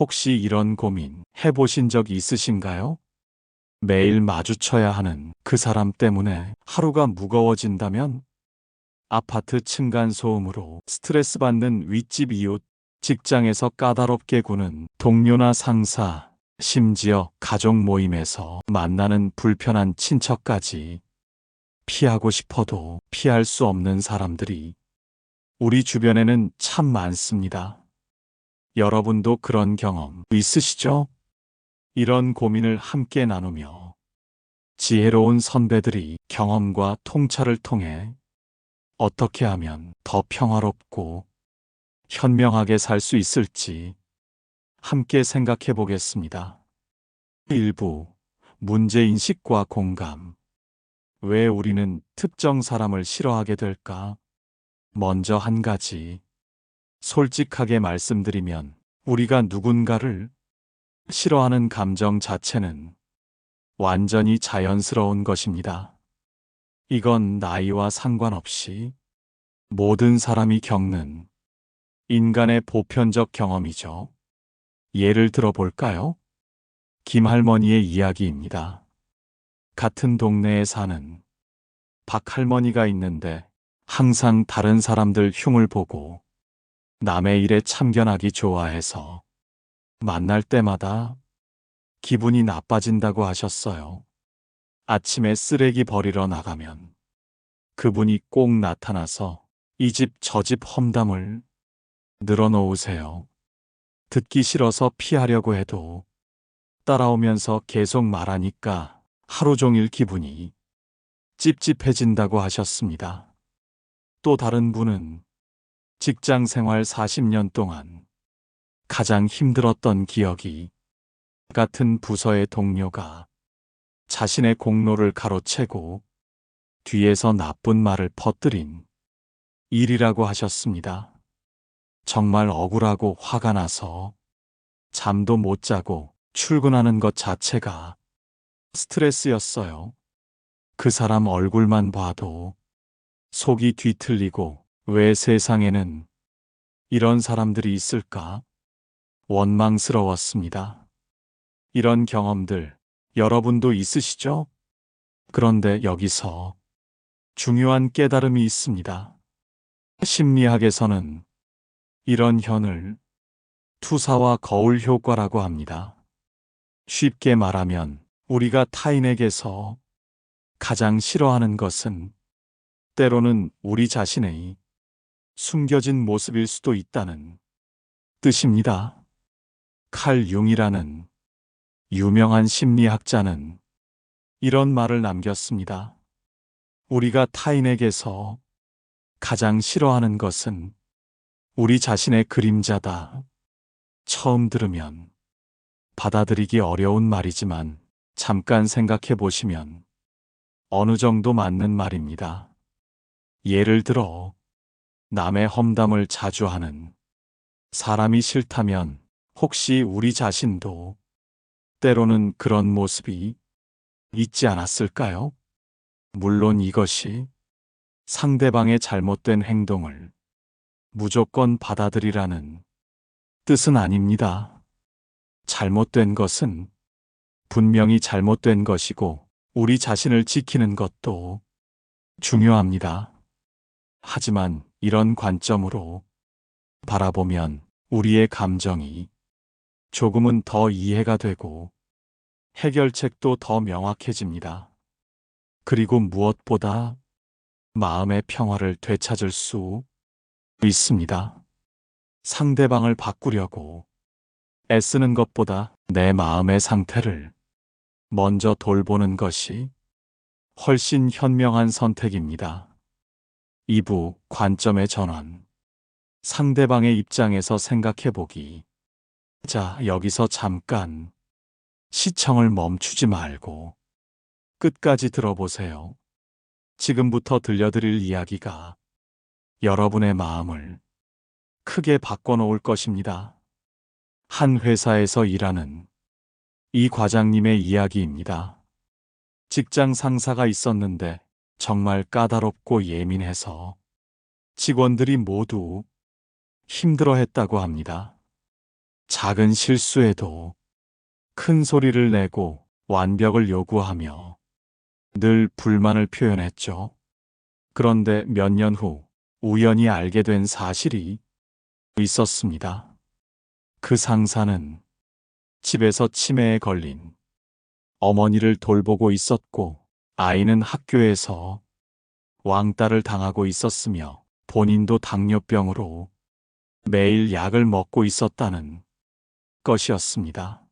혹시 이런 고민 해보신 적 있으신가요? 매일 마주쳐야 하는 그 사람 때문에 하루가 무거워진다면 아파트 층간소음으로 스트레스 받는 윗집 이웃, 직장에서 까다롭게 구는 동료나 상사, 심지어 가족 모임에서 만나는 불편한 친척까지 피하고 싶어도 피할 수 없는 사람들이 우리 주변에는 참 많습니다. 여러분도 그런 경험 있으시죠? 이런 고민을 함께 나누며 지혜로운 선배들이 경험과 통찰을 통해 어떻게 하면 더 평화롭고 현명하게 살 수 있을지 함께 생각해 보겠습니다. 일부 문제인식과 공감. 왜 우리는 특정 사람을 싫어하게 될까? 먼저 한 가지. 솔직하게 말씀드리면 우리가 누군가를 싫어하는 감정 자체는 완전히 자연스러운 것입니다. 이건 나이와 상관없이 모든 사람이 겪는 인간의 보편적 경험이죠. 예를 들어 볼까요? 김할머니의 이야기입니다. 같은 동네에 사는 박할머니가 있는데 항상 다른 사람들 흉을 보고 남의 일에 참견하기 좋아해서 만날 때마다 기분이 나빠진다고 하셨어요. 아침에 쓰레기 버리러 나가면 그분이 꼭 나타나서 이 집 저 집 험담을 늘어놓으세요. 듣기 싫어서 피하려고 해도 따라오면서 계속 말하니까 하루 종일 기분이 찝찝해진다고 하셨습니다. 또 다른 분은 직장 생활 40년 동안 가장 힘들었던 기억이 같은 부서의 동료가 자신의 공로를 가로채고 뒤에서 나쁜 말을 퍼뜨린 일이라고 하셨습니다. 정말 억울하고 화가 나서 잠도 못 자고 출근하는 것 자체가 스트레스였어요. 그 사람 얼굴만 봐도 속이 뒤틀리고 왜 세상에는 이런 사람들이 있을까? 원망스러웠습니다. 이런 경험들 여러분도 있으시죠? 그런데 여기서 중요한 깨달음이 있습니다. 심리학에서는 이런 현을 투사와 거울 효과라고 합니다. 쉽게 말하면 우리가 타인에게서 가장 싫어하는 것은 때로는 우리 자신의 숨겨진 모습일 수도 있다는 뜻입니다. 칼 융이라는 유명한 심리학자는 이런 말을 남겼습니다. 우리가 타인에게서 가장 싫어하는 것은 우리 자신의 그림자다. 처음 들으면 받아들이기 어려운 말이지만 잠깐 생각해 보시면 어느 정도 맞는 말입니다. 예를 들어 남의 험담을 자주 하는 사람이 싫다면 혹시 우리 자신도 때로는 그런 모습이 있지 않았을까요? 물론 이것이 상대방의 잘못된 행동을 무조건 받아들이라는 뜻은 아닙니다. 잘못된 것은 분명히 잘못된 것이고 우리 자신을 지키는 것도 중요합니다. 하지만 이런 관점으로 바라보면 우리의 감정이 조금은 더 이해가 되고 해결책도 더 명확해집니다. 그리고 무엇보다 마음의 평화를 되찾을 수 있습니다. 상대방을 바꾸려고 애쓰는 것보다 내 마음의 상태를 먼저 돌보는 것이 훨씬 현명한 선택입니다. 2부 관점의 전환. 상대방의 입장에서 생각해 보기. 자, 여기서 잠깐 시청을 멈추지 말고 끝까지 들어보세요. 지금부터 들려드릴 이야기가 여러분의 마음을 크게 바꿔놓을 것입니다. 한 회사에서 일하는 이 과장님의 이야기입니다. 직장 상사가 있었는데 정말 까다롭고 예민해서 직원들이 모두 힘들어 했다고 합니다. 작은 실수에도 큰 소리를 내고 완벽을 요구하며 늘 불만을 표현했죠. 그런데 몇 년 후 우연히 알게 된 사실이 있었습니다. 그 상사는 집에서 치매에 걸린 어머니를 돌보고 있었고 아이는 학교에서 왕따를 당하고 있었으며 본인도 당뇨병으로 매일 약을 먹고 있었다는 것이었습니다.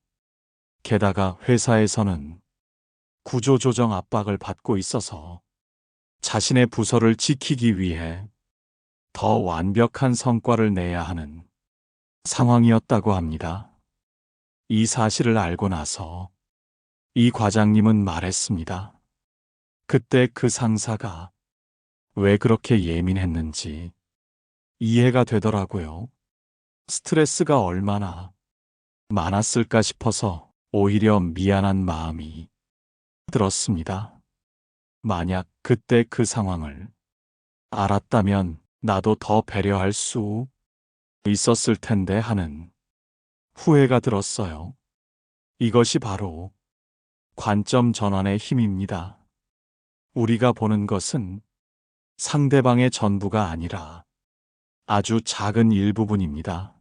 게다가 회사에서는 구조조정 압박을 받고 있어서 자신의 부서를 지키기 위해 더 완벽한 성과를 내야 하는 상황이었다고 합니다. 이 사실을 알고 나서 이 과장님은 말했습니다. 그때 그 상사가 왜 그렇게 예민했는지 이해가 되더라고요. 스트레스가 얼마나 많았을까 싶어서 오히려 미안한 마음이 들었습니다. 만약 그때 그 상황을 알았다면 나도 더 배려할 수 있었을 텐데 하는 후회가 들었어요. 이것이 바로 관점 전환의 힘입니다. 우리가 보는 것은 상대방의 전부가 아니라 아주 작은 일부분입니다.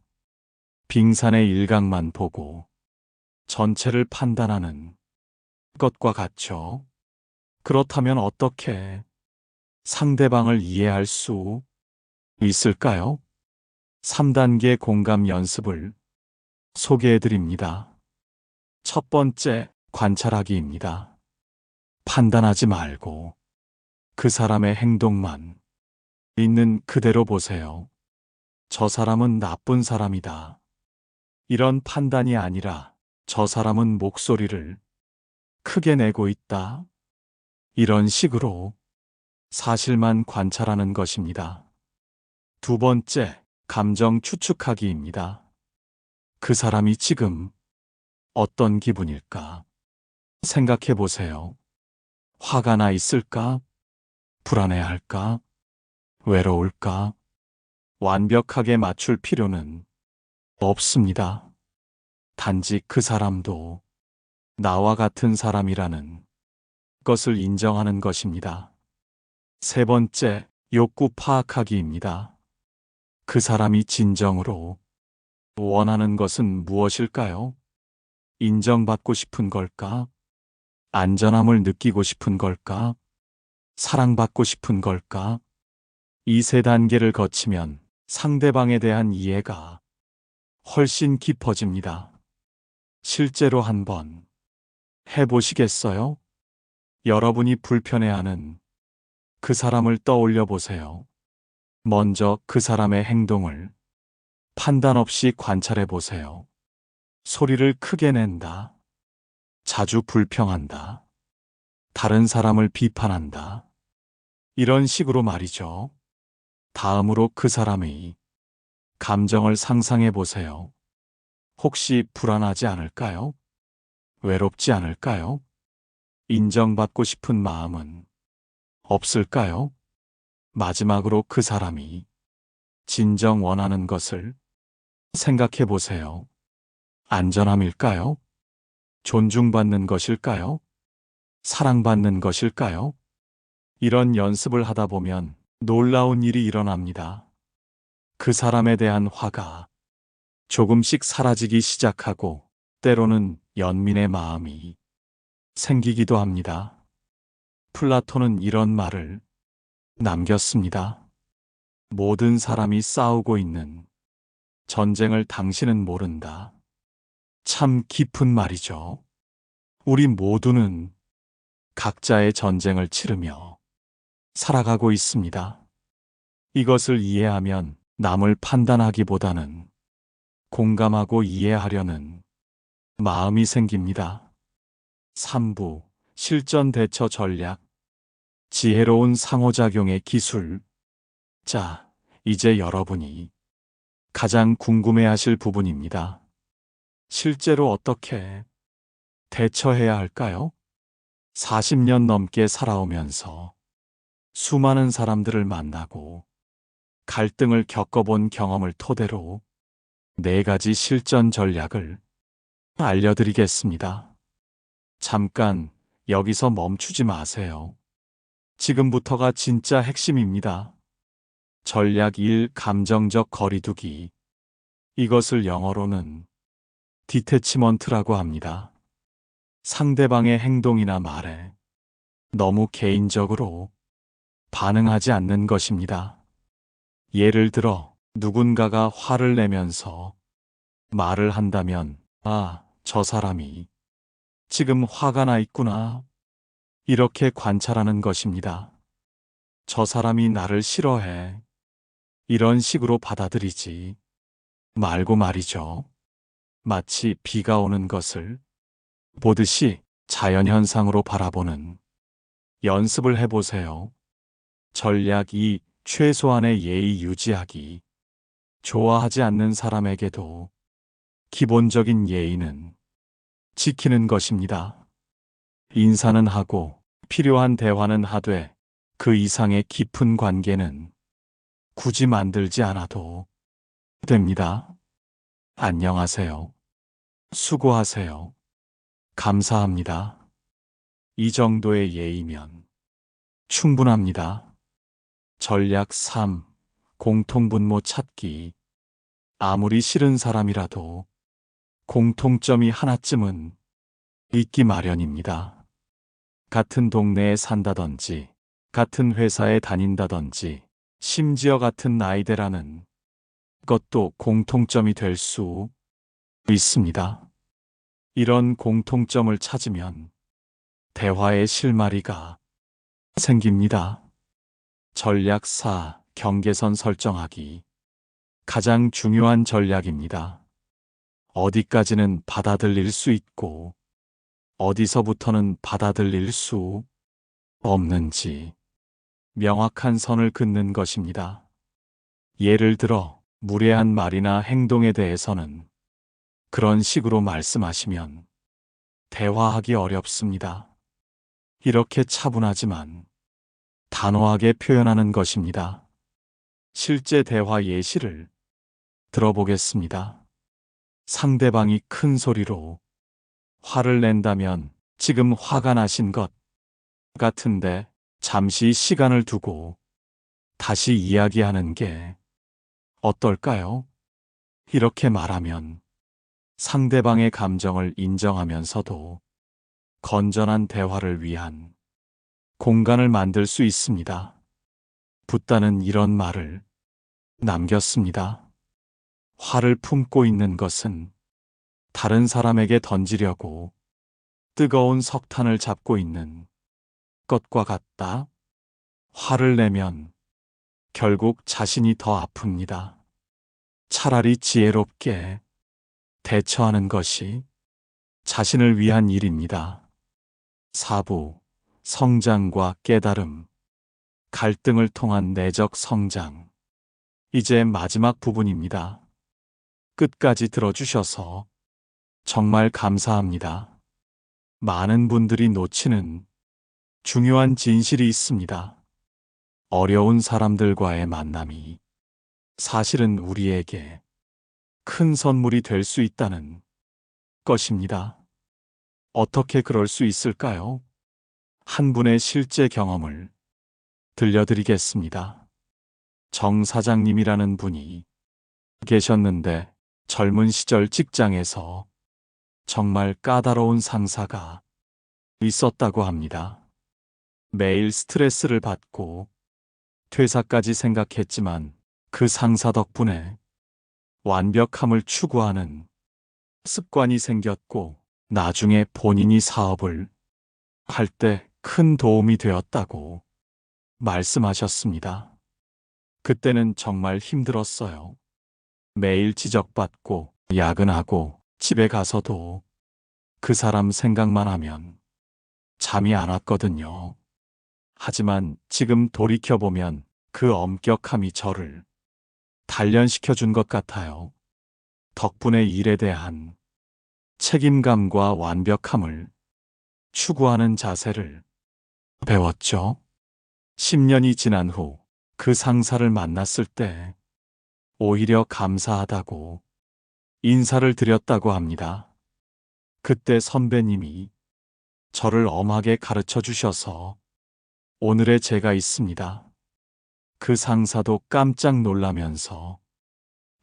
빙산의 일각만 보고 전체를 판단하는 것과 같죠. 그렇다면 어떻게 상대방을 이해할 수 있을까요? 3단계 공감 연습을 소개해 드립니다. 첫 번째, 관찰하기입니다. 판단하지 말고 그 사람의 행동만 있는 그대로 보세요. 저 사람은 나쁜 사람이다. 이런 판단이 아니라 저 사람은 목소리를 크게 내고 있다. 이런 식으로 사실만 관찰하는 것입니다. 두 번째, 감정 추측하기입니다. 그 사람이 지금 어떤 기분일까? 생각해 보세요. 화가 나 있을까? 불안해할까? 외로울까? 완벽하게 맞출 필요는 없습니다. 단지 그 사람도 나와 같은 사람이라는 것을 인정하는 것입니다. 세 번째, 욕구 파악하기입니다. 그 사람이 진정으로 원하는 것은 무엇일까요? 인정받고 싶은 걸까? 안전함을 느끼고 싶은 걸까? 사랑받고 싶은 걸까? 이 세 단계를 거치면 상대방에 대한 이해가 훨씬 깊어집니다. 실제로 한번 해보시겠어요? 여러분이 불편해하는 그 사람을 떠올려 보세요. 먼저 그 사람의 행동을 판단 없이 관찰해 보세요. 소리를 크게 낸다. 자주 불평한다. 다른 사람을 비판한다. 이런 식으로 말이죠. 다음으로 그 사람의 감정을 상상해 보세요. 혹시 불안하지 않을까요? 외롭지 않을까요? 인정받고 싶은 마음은 없을까요? 마지막으로 그 사람이 진정 원하는 것을 생각해 보세요. 안전함일까요? 존중받는 것일까요? 사랑받는 것일까요? 이런 연습을 하다 보면 놀라운 일이 일어납니다. 그 사람에 대한 화가 조금씩 사라지기 시작하고 때로는 연민의 마음이 생기기도 합니다. 플라톤은 이런 말을 남겼습니다. 모든 사람이 싸우고 있는 전쟁을 당신은 모른다. 참 깊은 말이죠. 우리 모두는 각자의 전쟁을 치르며 살아가고 있습니다. 이것을 이해하면 남을 판단하기보다는 공감하고 이해하려는 마음이 생깁니다. 3부 실전 대처 전략 지혜로운 상호작용의 기술 자, 이제 여러분이 가장 궁금해하실 부분입니다. 실제로 어떻게 대처해야 할까요? 40년 넘게 살아오면서 수많은 사람들을 만나고 갈등을 겪어본 경험을 토대로 네 가지 실전 전략을 알려드리겠습니다. 잠깐 여기서 멈추지 마세요. 지금부터가 진짜 핵심입니다. 전략 1 감정적 거리두기. 이것을 영어로는 디테치먼트라고 합니다. 상대방의 행동이나 말에 너무 개인적으로 반응하지 않는 것입니다. 예를 들어 누군가가 화를 내면서 말을 한다면 아, 저 사람이 지금 화가 나 있구나. 이렇게 관찰하는 것입니다. 저 사람이 나를 싫어해. 이런 식으로 받아들이지. 말고 말이죠. 마치 비가 오는 것을 보듯이 자연현상으로 바라보는 연습을 해보세요. 전략 2. 최소한의 예의 유지하기. 좋아하지 않는 사람에게도 기본적인 예의는 지키는 것입니다. 인사는 하고 필요한 대화는 하되 그 이상의 깊은 관계는 굳이 만들지 않아도 됩니다. 안녕하세요. 수고하세요. 감사합니다. 이 정도의 예의면 충분합니다. 전략 3. 공통분모 찾기. 아무리 싫은 사람이라도 공통점이 하나쯤은 있기 마련입니다. 같은 동네에 산다든지, 같은 회사에 다닌다든지, 심지어 같은 나이대라는 것도 공통점이 될 수 있습니다. 이런 공통점을 찾으면 대화의 실마리가 생깁니다. 전략 4. 경계선 설정하기. 가장 중요한 전략입니다. 어디까지는 받아들일 수 있고, 어디서부터는 받아들일 수 없는지 명확한 선을 긋는 것입니다. 예를 들어, 무례한 말이나 행동에 대해서는 그런 식으로 말씀하시면 대화하기 어렵습니다. 이렇게 차분하지만 단호하게 표현하는 것입니다. 실제 대화 예시를 들어보겠습니다. 상대방이 큰 소리로 화를 낸다면 지금 화가 나신 것 같은데 잠시 시간을 두고 다시 이야기하는 게 어떨까요? 이렇게 말하면 상대방의 감정을 인정하면서도 건전한 대화를 위한 공간을 만들 수 있습니다. 붓다는 이런 말을 남겼습니다. 화를 품고 있는 것은 다른 사람에게 던지려고 뜨거운 석탄을 잡고 있는 것과 같다. 화를 내면 결국 자신이 더 아픕니다. 차라리 지혜롭게 대처하는 것이 자신을 위한 일입니다. 사부, 성장과 깨달음, 갈등을 통한 내적 성장. 이제 마지막 부분입니다. 끝까지 들어주셔서 정말 감사합니다. 많은 분들이 놓치는 중요한 진실이 있습니다. 어려운 사람들과의 만남이 사실은 우리에게 큰 선물이 될 수 있다는 것입니다. 어떻게 그럴 수 있을까요? 한 분의 실제 경험을 들려드리겠습니다. 정 사장님이라는 분이 계셨는데 젊은 시절 직장에서 정말 까다로운 상사가 있었다고 합니다. 매일 스트레스를 받고 퇴사까지 생각했지만 그 상사 덕분에 완벽함을 추구하는 습관이 생겼고 나중에 본인이 사업을 할 때 큰 도움이 되었다고 말씀하셨습니다. 그때는 정말 힘들었어요. 매일 지적받고 야근하고 집에 가서도 그 사람 생각만 하면 잠이 안 왔거든요. 하지만 지금 돌이켜보면 그 엄격함이 저를 단련시켜 준 것 같아요. 덕분에 일에 대한 책임감과 완벽함을 추구하는 자세를 배웠죠. 10년이 지난 후 그 상사를 만났을 때 오히려 감사하다고 인사를 드렸다고 합니다. 그때 선배님이 저를 엄하게 가르쳐 주셔서 오늘의 제가 있습니다. 그 상사도 깜짝 놀라면서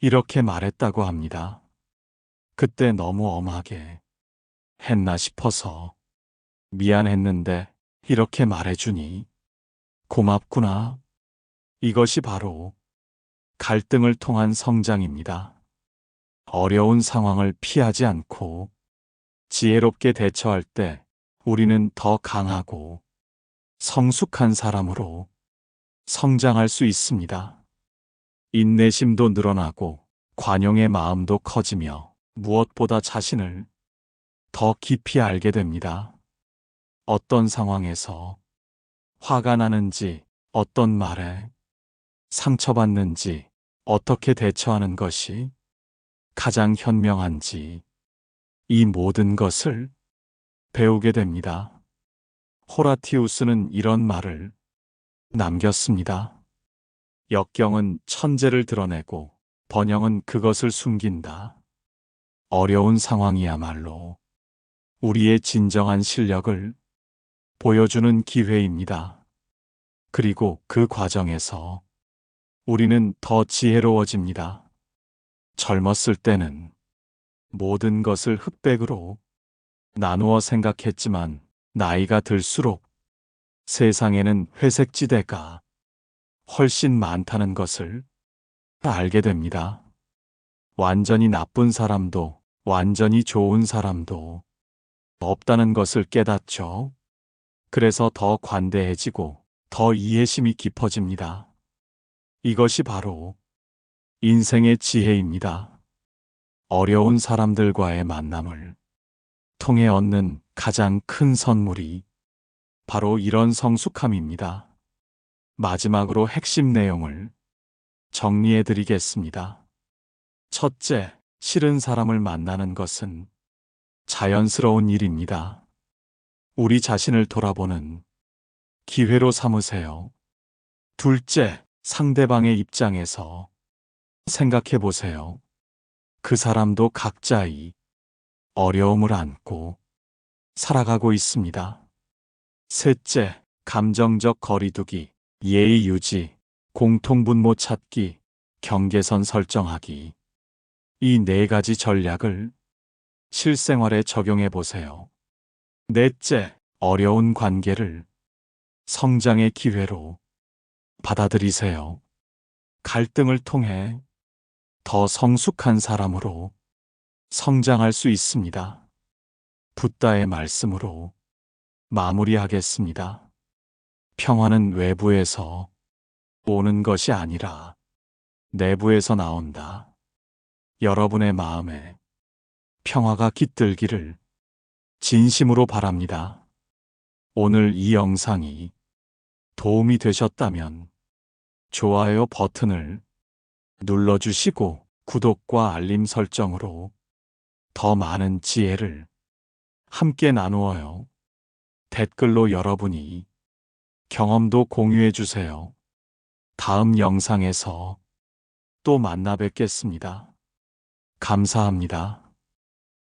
이렇게 말했다고 합니다. 그때 너무 엄하게 했나 싶어서 미안했는데 이렇게 말해주니 고맙구나. 이것이 바로 갈등을 통한 성장입니다. 어려운 상황을 피하지 않고 지혜롭게 대처할 때 우리는 더 강하고 성숙한 사람으로 성장할 수 있습니다. 인내심도 늘어나고 관용의 마음도 커지며 무엇보다 자신을 더 깊이 알게 됩니다. 어떤 상황에서 화가 나는지, 어떤 말에 상처받는지, 어떻게 대처하는 것이 가장 현명한지, 이 모든 것을 배우게 됩니다. 호라티우스는 이런 말을 남겼습니다. 역경은 천재를 드러내고 번영은 그것을 숨긴다. 어려운 상황이야말로 우리의 진정한 실력을 보여주는 기회입니다. 그리고 그 과정에서 우리는 더 지혜로워집니다. 젊었을 때는 모든 것을 흑백으로 나누어 생각했지만 나이가 들수록 세상에는 회색지대가 훨씬 많다는 것을 알게 됩니다. 완전히 나쁜 사람도 완전히 좋은 사람도 없다는 것을 깨닫죠. 그래서 더 관대해지고 더 이해심이 깊어집니다. 이것이 바로 인생의 지혜입니다. 어려운 사람들과의 만남을 통해 얻는 가장 큰 선물이 바로 이런 성숙함입니다. 마지막으로 핵심 내용을 정리해 드리겠습니다. 첫째, 싫은 사람을 만나는 것은 자연스러운 일입니다. 우리 자신을 돌아보는 기회로 삼으세요. 둘째, 상대방의 입장에서 생각해 보세요. 그 사람도 각자의 어려움을 안고 살아가고 있습니다. 셋째, 감정적 거리두기, 예의 유지, 공통분모 찾기, 경계선 설정하기. 이 네 가지 전략을 실생활에 적용해 보세요. 넷째, 어려운 관계를 성장의 기회로 받아들이세요. 갈등을 통해 더 성숙한 사람으로 성장할 수 있습니다. 붓다의 말씀으로 마무리하겠습니다. 평화는 외부에서 오는 것이 아니라 내부에서 나온다. 여러분의 마음에 평화가 깃들기를 진심으로 바랍니다. 오늘 이 영상이 도움이 되셨다면 좋아요 버튼을 눌러주시고 구독과 알림 설정으로 더 많은 지혜를 함께 나누어요. 댓글로 여러분이 경험도 공유해 주세요. 다음 영상에서 또 만나 뵙겠습니다. 감사합니다.